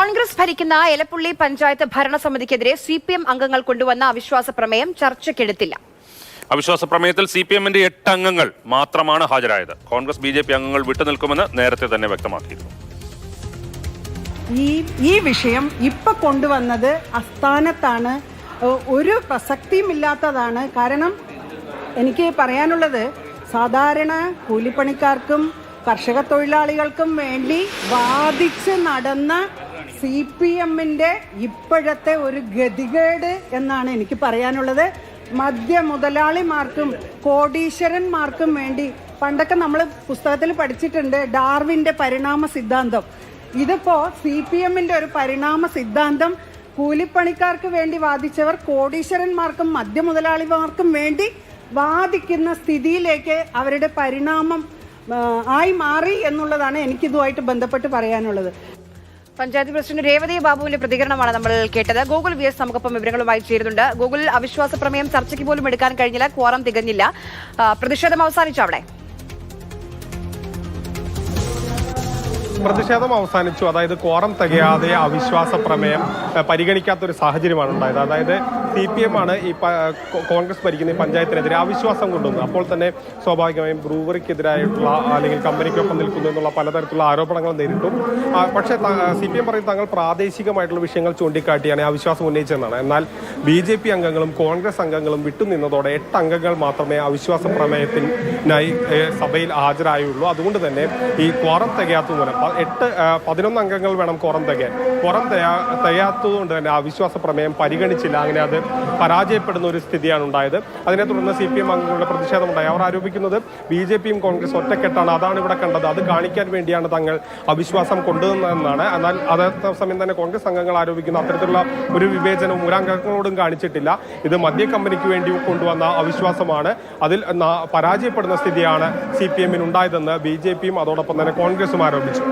കോൺഗ്രസ് ഭരിക്കുന്ന എലപ്പുള്ളി പഞ്ചായത്ത് ഭരണസമിതിക്കെതിരെ C P M അംഗങ്ങൾ കൊണ്ടുവന്ന അവിശ്വാസ പ്രമേയം ചർച്ചയ്ക്കെടുത്തില്ല. അവിശ്വാസ പ്രമേയത്തിൽ സി പി എമ്മിന്റെ എട്ട് അംഗങ്ങൾ മാത്രമാണ് ഹാജരായത്. കോൺഗ്രസ് ബി ജെ പി അംഗങ്ങൾ വിട്ടുനിൽക്കുമെന്ന് നേരത്തെ തന്നെ വ്യക്തമാക്കിയിരുന്നു. ഈ ഈ വിഷയം ഇപ്പൊ കൊണ്ടുവന്നത് അസ്ഥാനത്താണ്. ഒരു പ്രസക്തിയുമില്ലാത്തതാണ്. കാരണം എനിക്ക് പറയാനുള്ളത് സാധാരണ കൂലിപ്പണിക്കാർക്കും കർഷക തൊഴിലാളികൾക്കും വേണ്ടി വാദിച്ച് നടന്ന സി പി എമ്മിന്റെ ഇപ്പോഴത്തെ ഒരു ഗതികേട് എന്നാണ് എനിക്ക് പറയാനുള്ളത്. മദ്യ മുതലാളിമാർക്കും കോടീശ്വരന്മാർക്കും വേണ്ടി പണ്ടൊക്കെ നമ്മൾ പുസ്തകത്തിൽ പഠിച്ചിട്ടുണ്ട് ഡാർവിന്റെ പരിണാമ സിദ്ധാന്തം. ഇതിപ്പോൾ സി പി എമ്മിന്റെ ഒരു പരിണാമ സിദ്ധാന്തം കൂലിപ്പണിക്കാർക്ക് വേണ്ടി വാദിച്ചവർ കോടീശ്വരന്മാർക്കും മദ്യ മുതലാളിമാർക്കും വേണ്ടി വാദിക്കുന്ന സ്ഥിതിയിലേക്ക് അവരുടെ പരിണാമം ആയി മാറി എന്നുള്ളതാണ് എനിക്കിതുമായിട്ട് ബന്ധപ്പെട്ട് പറയാനുള്ളത്. പഞ്ചായത്ത് പ്രസിഡന്റ് രേവതി ബാബുവിന്റെ പ്രതികരണമാണ് നമ്മൾ കേട്ടത്. ഗൂഗിൾ വി എസ് നമുക്കൊപ്പം വിവരങ്ങളുമായി ചേരുന്നുണ്ട്. ഗൂഗിൾ അവിശ്വാസ പ്രമേയം ചർച്ചയ്ക്ക് പോലും എടുക്കാൻ കഴിഞ്ഞില്ല. ക്വാറം തികഞ്ഞില്ല. പ്രതിഷേധം അവസാനിച്ചു അവിടെ? പ്രതിഷേധം അവസാനിച്ചു. അതായത് കോറം തികയാതെ അവിശ്വാസ പ്രമേയം പരിഗണിക്കാത്ത ഒരു സാഹചര്യമാണ് ഉണ്ടായത്. അതായത് സി പി എം ആണ് ഈ കോൺഗ്രസ് ഭരിക്കുന്ന ഈ പഞ്ചായത്തിനെതിരെ അവിശ്വാസം കൊണ്ടുവന്നത്. അപ്പോൾ തന്നെ സ്വാഭാവികമായും ബ്രൂവറിക്കെതിരായിട്ടുള്ള അല്ലെങ്കിൽ കമ്പനിക്കൊപ്പം നിൽക്കുന്നു എന്നുള്ള പലതരത്തിലുള്ള ആരോപണങ്ങൾ നേരിട്ടു. പക്ഷേ സി പി എം പറയും തങ്ങൾ പ്രാദേശികമായിട്ടുള്ള വിഷയങ്ങൾ ചൂണ്ടിക്കാട്ടിയാണ് അവിശ്വാസം ഉന്നയിച്ചതെന്നാണ്. എന്നാൽ ബി ജെ പി അംഗങ്ങളും കോൺഗ്രസ് അംഗങ്ങളും വിട്ടുനിന്നതോടെ എട്ട് അംഗങ്ങൾ മാത്രമേ അവിശ്വാസ പ്രമേയത്തിനായി സഭയിൽ ഹാജരായുള്ളൂ. അതുകൊണ്ട് തന്നെ ഈ ക്വാറം തികയാത്ത മൂലം എട്ട് പതിനൊന്ന് അംഗങ്ങൾ വേണം കുറം തികയാൻ കുറം തികയാ തികയാത്തതുകൊണ്ട് തന്നെ അവിശ്വാസ പ്രമേയം പരിഗണിച്ചില്ല. അങ്ങനെ അത് പരാജയപ്പെടുന്ന ഒരു സ്ഥിതിയാണ് ഉണ്ടായത്. അതിനെ തുടർന്ന് സി പി എം അംഗങ്ങളുടെ പ്രതിഷേധമുണ്ടായി. അവർ ആരോപിക്കുന്നത് ബി ജെ പിയും കോൺഗ്രസ് ഒറ്റക്കെട്ടാണ്. അതാണ് ഇവിടെ കണ്ടത്. അത് കാണിക്കാൻ വേണ്ടിയാണ് തങ്ങൾ അവിശ്വാസം കൊണ്ടുവന്നതെന്നാണ്. എന്നാൽ അതേ സമയം തന്നെ കോൺഗ്രസ് അംഗങ്ങൾ ആരോപിക്കുന്ന അത്തരത്തിലുള്ള ഒരു വിവേചനവും ഒരംഗങ്ങളോടും കാണിച്ചിട്ടില്ല. ഇത് മദ്യ കമ്പനിക്ക് വേണ്ടി കൊണ്ടുവന്ന അവിശ്വാസമാണ്. അതിൽ പരാജയപ്പെടുന്ന സ്ഥിതിയാണ് സി പി എമ്മിന് ഉണ്ടായതെന്ന് ബി ജെ പിയും അതോടൊപ്പം തന്നെ കോൺഗ്രസും ആരോപിച്ചു.